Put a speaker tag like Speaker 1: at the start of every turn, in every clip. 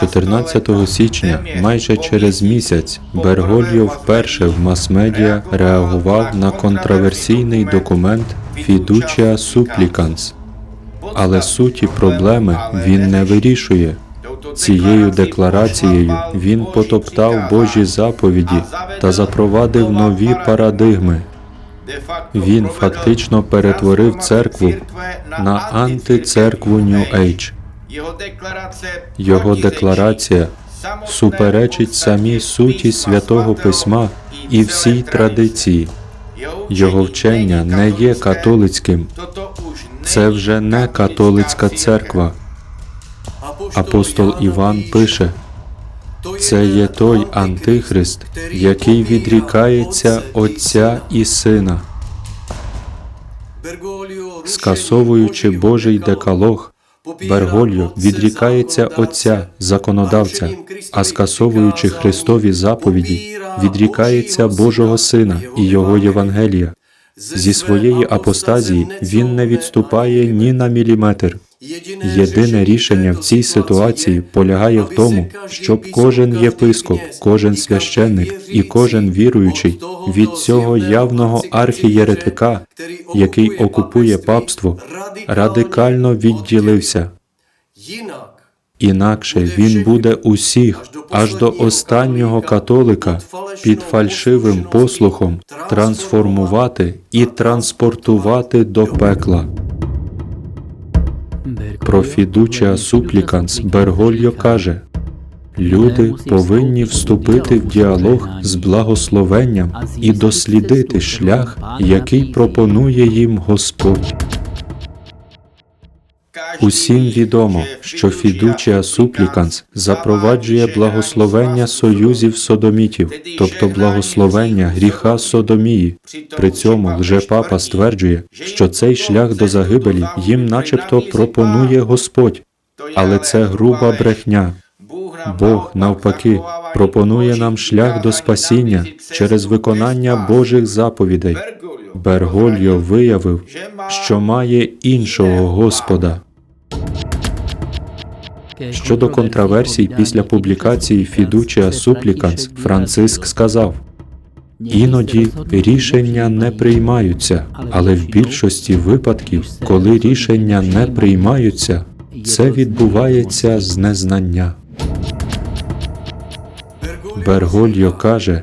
Speaker 1: 14 січня, майже через місяць, Бергольо вперше в мас-медіа реагував на контроверсійний документ Fiducia Supplicans. Але суті проблеми він не вирішує. Цією декларацією він потоптав Божі заповіді та запровадив нові парадигми. Він фактично перетворив церкву на антицеркву Age. Його декларація суперечить самій суті святого письма і всій традиції. Його вчення не є католицьким. Це вже не католицька церква. Апостол Іван пише: це є той антихрист, який відрікається Отця і Сина, скасовуючи Божий декалог. Бергольо відрікається Отця, законодавця, а скасовуючи Христові заповіді, відрікається Божого Сина і Його Євангелія. Зі своєї апостазії він не відступає ні на міліметр. Єдине рішення в цій ситуації полягає в тому, щоб кожен єпископ, кожен священник і кожен віруючий від цього явного архієретика, який окупує папство, радикально відділився. Інакше він буде усіх аж до останнього католика під фальшивим послухом трансформувати і транспортувати до пекла. Про Фідуча Супліканс Бергольо каже: люди повинні вступити в діалог з благословенням і дослідити шлях, який пропонує їм Господь. Усім відомо, що Фідучія Супліканс запроваджує благословення союзів содомітів, тобто благословення гріха содомії. При цьому лжепапа стверджує, що цей шлях до загибелі їм начебто пропонує Господь, але це груба брехня. Бог, навпаки, пропонує нам шлях до спасіння через виконання Божих заповідей. Бергольо виявив, що має іншого Господа. Щодо контраверсій після публікації Фідучія Супліканс, Франциск сказав: іноді рішення не приймаються, але в більшості випадків, коли рішення не приймаються, це відбувається з незнання. Бергольо каже,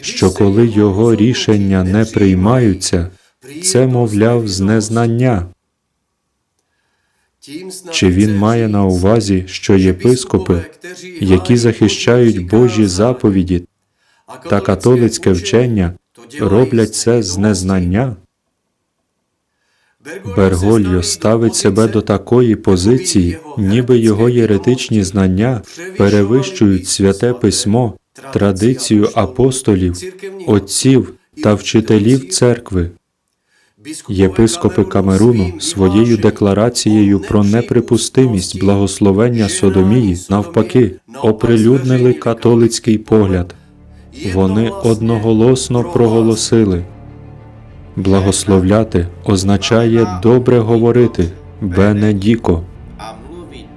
Speaker 1: що коли його рішення не приймаються, це, мовляв, з незнання. Чи він має на увазі, що єпископи, які захищають Божі заповіді та католицьке вчення, роблять це з незнання? Бергольо ставить себе до такої позиції, ніби його єретичні знання перевищують святе письмо, традицію апостолів, отців та вчителів церкви. Єпископи Камеруну своєю декларацією про неприпустимість благословення Содомії навпаки оприлюднили католицький погляд. Вони одноголосно проголосили. Благословляти означає добре говорити, бенедіко,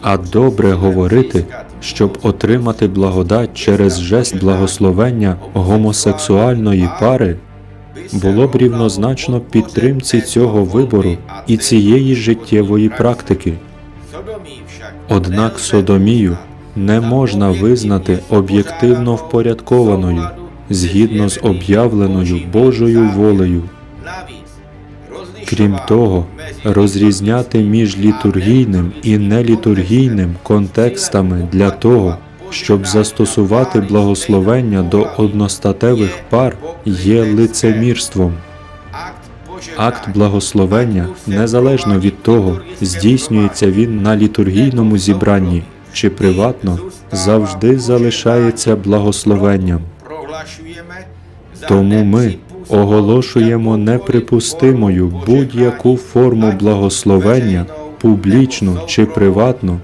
Speaker 1: а добре говорити, щоб отримати благодать через жест благословення гомосексуальної пари, було б рівнозначно підтримці цього вибору і цієї життєвої практики. Однак содомію не можна визнати об'єктивно впорядкованою згідно з об'явленою Божою волею. Крім того, розрізняти між літургійним і нелітургійним контекстами для того, щоб застосувати благословення до одностатевих пар, є лицемірством. Акт благословення, незалежно від того, здійснюється він на літургійному зібранні чи приватно, завжди залишається благословенням. Тому ми оголошуємо неприпустимою будь-яку форму благословення, публічну чи приватну,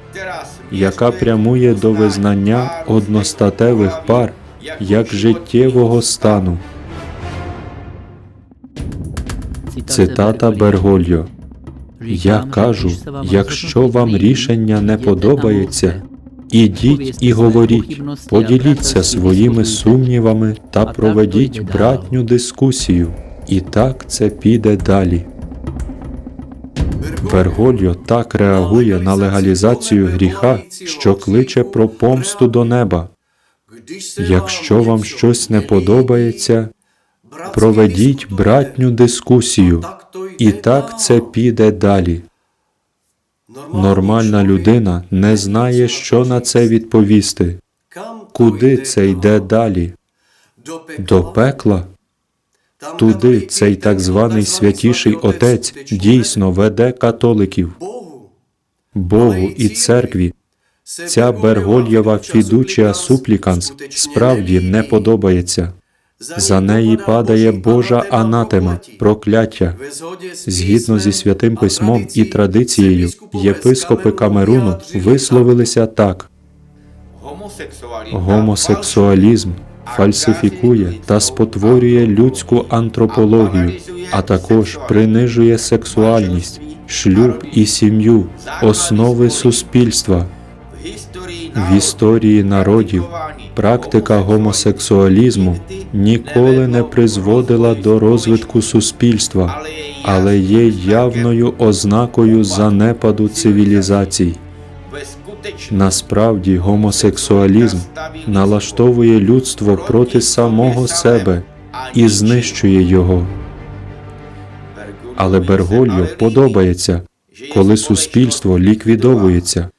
Speaker 1: яка прямує до визнання одностатевих пар як життєвого стану. Цитата Бергольо. Я кажу, якщо вам рішення не подобається, Ідіть і говоріть, поділіться своїми сумнівами та проведіть братню дискусію. І так це піде далі. Бергольо так реагує на легалізацію гріха, що кличе про помсту до неба. Якщо вам щось не подобається, проведіть братню дискусію. І так це піде далі. Нормальна людина не знає, що на це відповісти. Куди це йде далі? До пекла? Туди цей так званий святіший отець дійсно веде католиків, Богу і церкві. Ця Бергольєва фідучія супліканс справді не подобається. За неї падає Божа анатема, прокляття. Згідно зі святим письмом і традицією, єпископи Камеруну висловилися так: гомосексуалізм фальсифікує та спотворює людську антропологію, а також принижує сексуальність, шлюб і сім'ю, основи суспільства. В історії народів практика гомосексуалізму ніколи не призводила до розвитку суспільства, але є явною ознакою занепаду цивілізацій. Насправді, гомосексуалізм налаштовує людство проти самого себе і знищує його. Але Бергольо подобається, коли суспільство ліквідовується,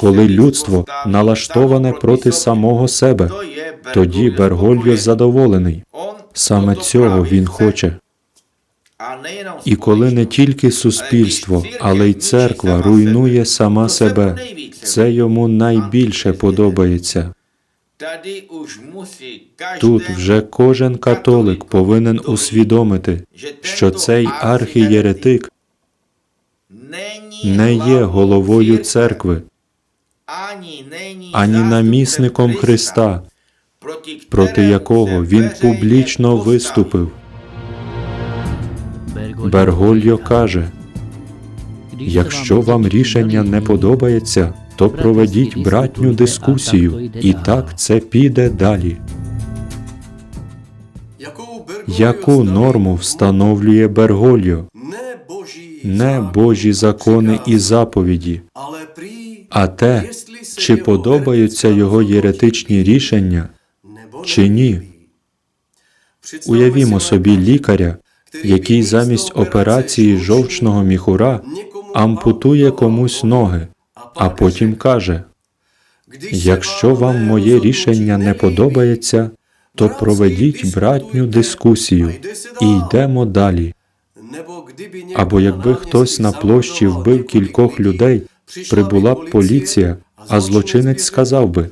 Speaker 1: коли людство налаштоване проти самого себе. Тоді Бергольо задоволений. Саме цього він хоче. І коли не тільки суспільство, але й церква руйнує сама себе, це йому найбільше подобається. Тут вже кожен католик повинен усвідомити, що цей архієретик не є головою церкви, ані намісником Христа, проти якого він публічно виступив. Бергольо каже: якщо вам рішення не подобається, то проведіть братню дискусію, і так це піде далі. Яку норму встановлює Бергольо? Не Божі закони і заповіді, а те, чи подобаються його єретичні рішення, чи ні. Уявімо собі лікаря, який замість операції жовчного міхура ампутує комусь ноги, а потім каже: якщо вам моє рішення не подобається, то проведіть братню дискусію і йдемо далі. Або якби хтось на площі вбив кількох людей, прибула б поліція, а злочинець сказав би: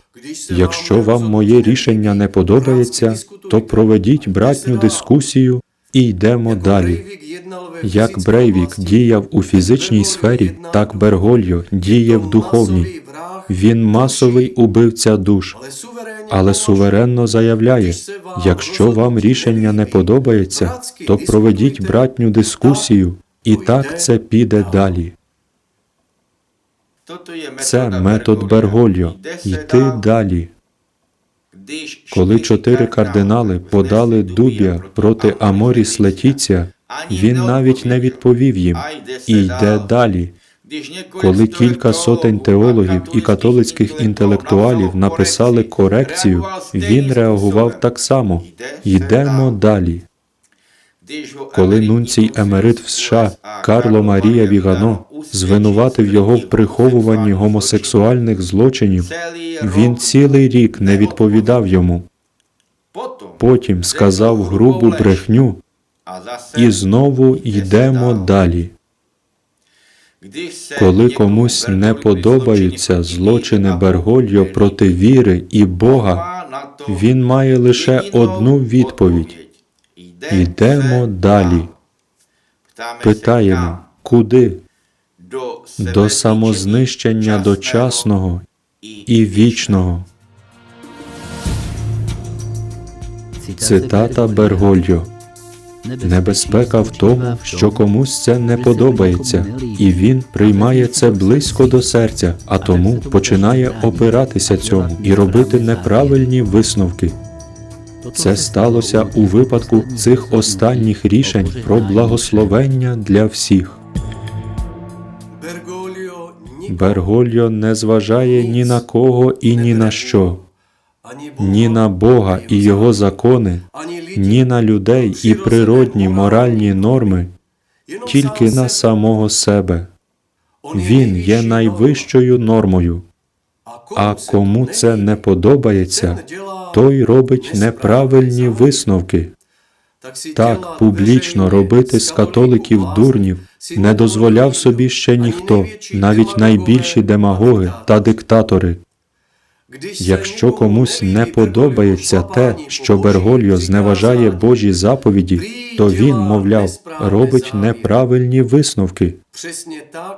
Speaker 1: якщо вам моє рішення не подобається, то проведіть братню дискусію і йдемо далі. Як Брейвік діяв у фізичній сфері, так Бергольо діє в духовній. Він масовий убивця душ, але суверенно заявляє: якщо вам рішення не подобається, то проведіть братню дискусію, і так це піде далі. Це метод Бергольо. Йти далі. Коли чотири кардинали подали дуб'я проти Аморіс Летіця, він навіть не відповів їм і йде далі. Коли кілька сотень теологів і католицьких інтелектуалів написали корекцію, він реагував так само: йдемо далі. Коли нунцій емерит в США Карло Марія Вігано звинуватив його в приховуванні гомосексуальних злочинів, він цілий рік не відповідав йому. Потім сказав грубу брехню, і знову йдемо далі. Коли комусь не подобаються злочини Бергольо проти віри і Бога, він має лише одну відповідь: йдемо далі. Питаємо, куди? До самознищення дочасного і вічного. Цитата Бергольо. Небезпека в тому, що комусь це не подобається, і він приймає це близько до серця, а тому починає опиратися цьому і робити неправильні висновки. Це сталося у випадку цих останніх рішень про благословення для всіх. Бергольо не зважає ні на кого і ні на що, ні на Бога і Його закони, ні на людей і природні моральні норми, тільки на самого себе. Він є найвищою нормою, а кому це не подобається, той робить неправильні висновки. Так публічно робити з католиків дурнів не дозволяв собі ще ніхто, навіть найбільші демагоги
Speaker 2: та
Speaker 1: та диктатори. Якщо комусь не подобається те, що Бергольо зневажає Божі заповіді, то він, мовляв, робить неправильні висновки.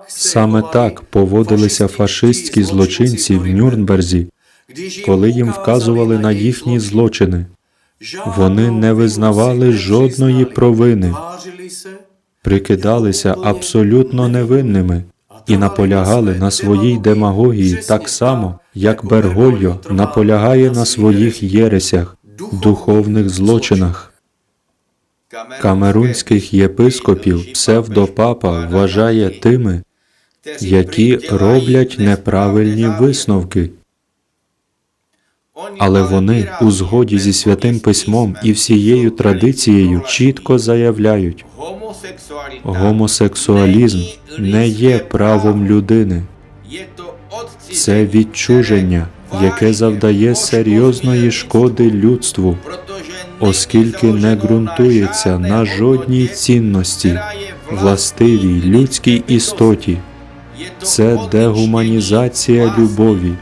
Speaker 1: Саме так поводилися фашистські злочинці в Нюрнберзі, коли їм вказували на їхні злочини. Вони не визнавали жодної провини, прикидалися абсолютно невинними і наполягали на своїй демагогії так само, як Бергольо наполягає на своїх єресях, духовних злочинах. Камерунських єпископів псевдопапа вважає тими, які роблять неправильні висновки, але вони у згоді зі святим письмом і всією традицією чітко заявляють, гомосексуалізм не є правом людини, це відчуження, яке завдає серйозної шкоди людству, оскільки не ґрунтується на жодній цінності, властивій людській істоті. Це дегуманізація любові,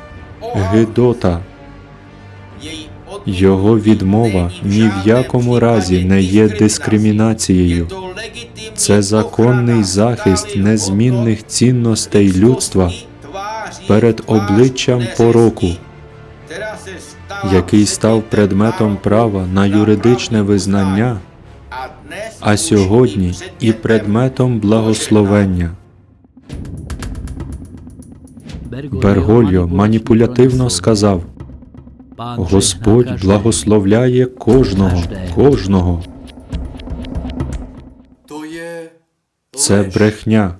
Speaker 1: гидота. Його відмова ні в якому разі не є дискримінацією. Це законний захист незмінних цінностей людства перед обличчям пороку, який став предметом права на юридичне визнання, а сьогодні і предметом благословення. Бергольо маніпулятивно сказав: Господь благословляє кожного, кожного. Це брехня.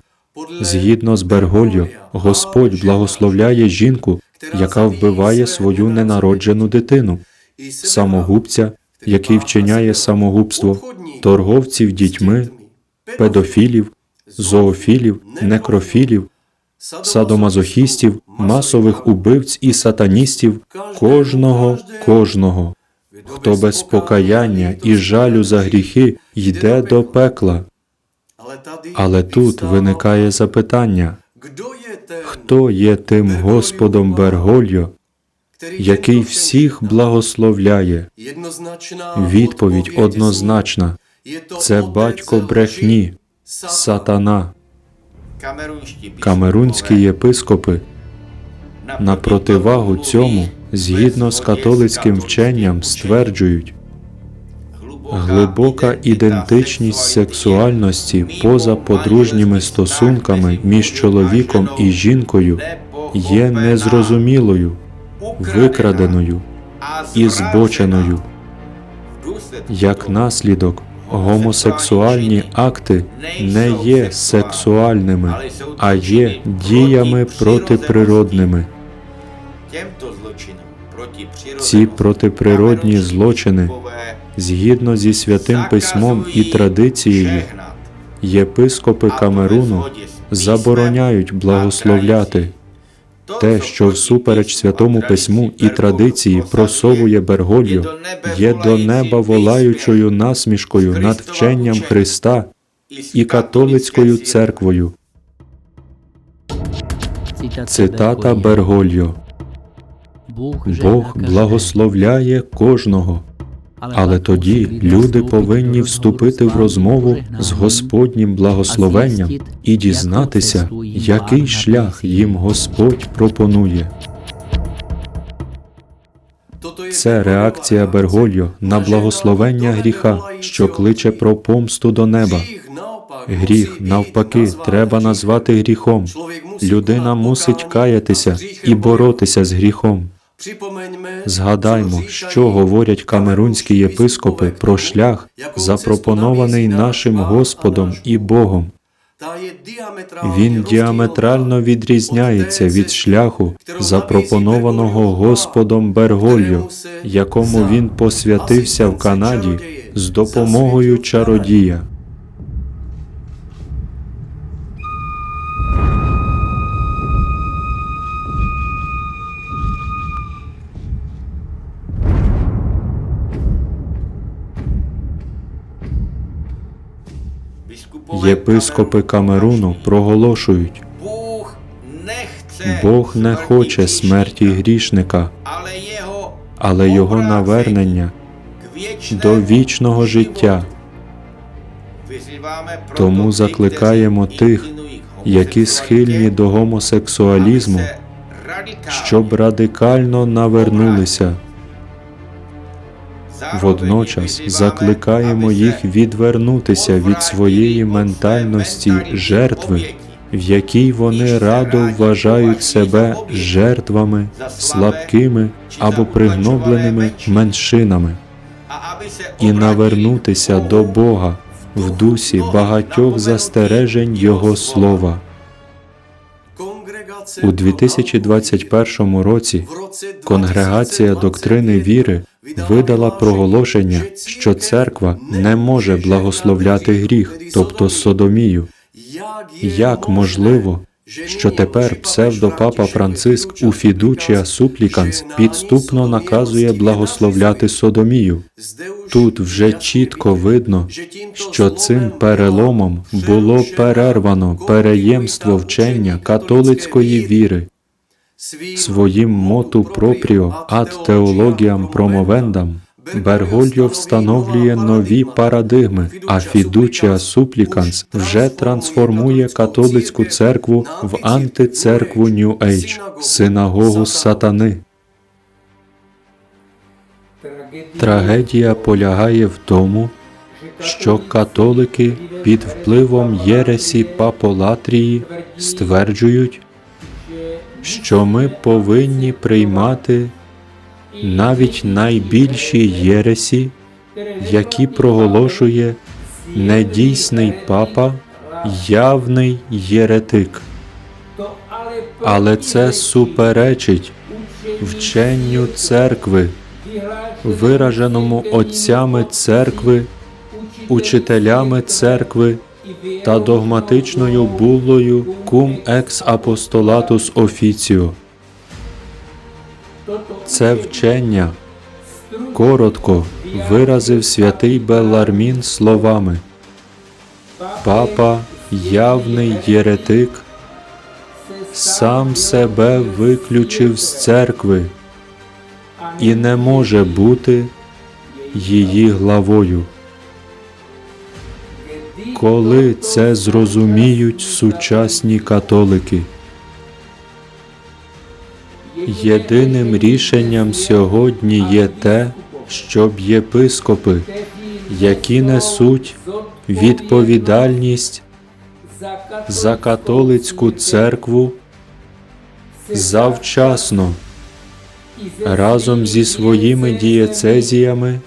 Speaker 1: Згідно з Бергольо, Господь благословляє жінку, яка вбиває свою ненароджену дитину, самогубця, який вчиняє самогубство, торговців дітьми, педофілів, зоофілів, некрофілів, садомазохістів, масових убивць і сатаністів, кожного, кожного, хто без покаяння і жалю за гріхи йде до пекла. Але тут виникає запитання, хто є тим Господом Бергольо, який всіх благословляє? Відповідь однозначна: це батько брехні, сатана.
Speaker 3: Камерунські
Speaker 1: єпископи на противагу цьому, згідно з католицьким вченням, стверджують, глибока ідентичність сексуальності поза подружніми стосунками між чоловіком і жінкою є незрозумілою, викраденою і збоченою. Як наслідок, гомосексуальні акти не є сексуальними, а є діями протиприродними. Ці протиприродні злочини, згідно зі святим письмом і традицією, єпископи Камеруну забороняють благословляти. Те, що всупереч святому письму і традиції просовує Бергольо, є до неба волаючою насмішкою над вченням Христа і католицькою церквою. Цитата Бергольо. Бог благословляє кожного, але тоді люди повинні вступити в розмову з Господнім благословенням і дізнатися, який шлях їм Господь пропонує. Це реакція Бергольо на благословення гріха, що кличе про помсту до неба. Гріх, навпаки, треба назвати гріхом. Людина мусить каятися і боротися з гріхом. Згадаймо, що говорять камерунські єпископи про шлях, запропонований нашим Господом і Богом. Він діаметрально відрізняється від шляху, запропонованого Господом Берголью, якому він посвятився в Канаді з допомогою чародія. Єпископи Камеруну проголошують: Бог не хоче смерті грішника, але його навернення до вічного життя. Тому закликаємо тих, які схильні до гомосексуалізму, щоб радикально навернулися. Водночас закликаємо їх відвернутися від своєї ментальності жертви, в якій вони радо вважають себе жертвами, слабкими або пригнобленими меншинами, і навернутися до Бога в дусі багатьох застережень Його слова. У 2021 році Конгрегація доктрини віри видала проголошення, що церква не може благословляти гріх, тобто содомію. Як можливо, що тепер псевдопапа Франциск у Фідучія Супліканс підступно наказує благословляти содомію? Тут вже чітко видно, що цим переломом було перервано переємство вчення католицької віри. Своїм моту пропріо ад теологіям промовендам Бергольо встановлює нові парадигми, а Фідучія Супліканс вже трансформує католицьку церкву в антицеркву Нью Ейдж, синагогу сатани. Трагедія полягає в тому, що католики під впливом Єресі Паполатрії стверджують, що ми повинні приймати навіть найбільші єресі, які проголошує недійсний папа, явний єретик. Але це суперечить вченню церкви, вираженому отцями церкви, учителями церкви та догматичною буллою Cum ex apostolatus officio. Це вчення коротко виразив святий Белармін словами Папа, явний єретик, сам себе виключив з церкви і не може бути її главою. Коли це зрозуміють сучасні католики? Єдиним рішенням сьогодні є те, щоб єпископи, які несуть відповідальність за католицьку церкву, завчасно разом зі своїми дієцезіями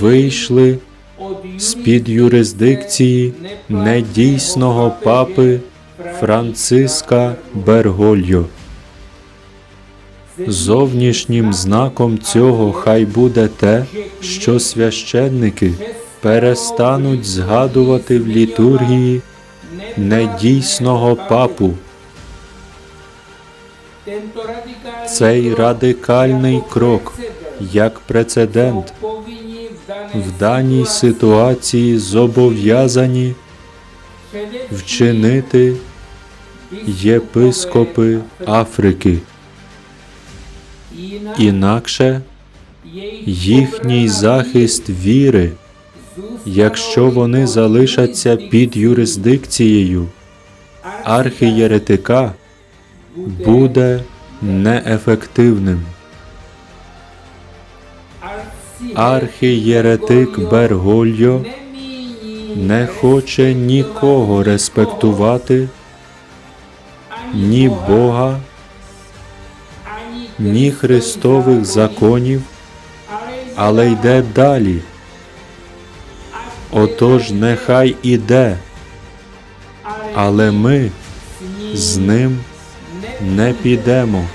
Speaker 1: вийшли з-під юрисдикції недійсного папи Франциска Бергольо. Зовнішнім знаком цього хай буде те, що священники перестануть згадувати в літургії недійсного папу. Цей радикальний крок, як прецедент, в даній ситуації зобов'язані вчинити єпископи Африки. Інакше їхній захист віри, якщо вони залишаться під юрисдикцією архієретика, буде неефективним. Архієретик Бергольо не хоче нікого респектувати, ні Бога, ні Христових законів, але йде далі. Отож, нехай іде, але ми з ним не підемо.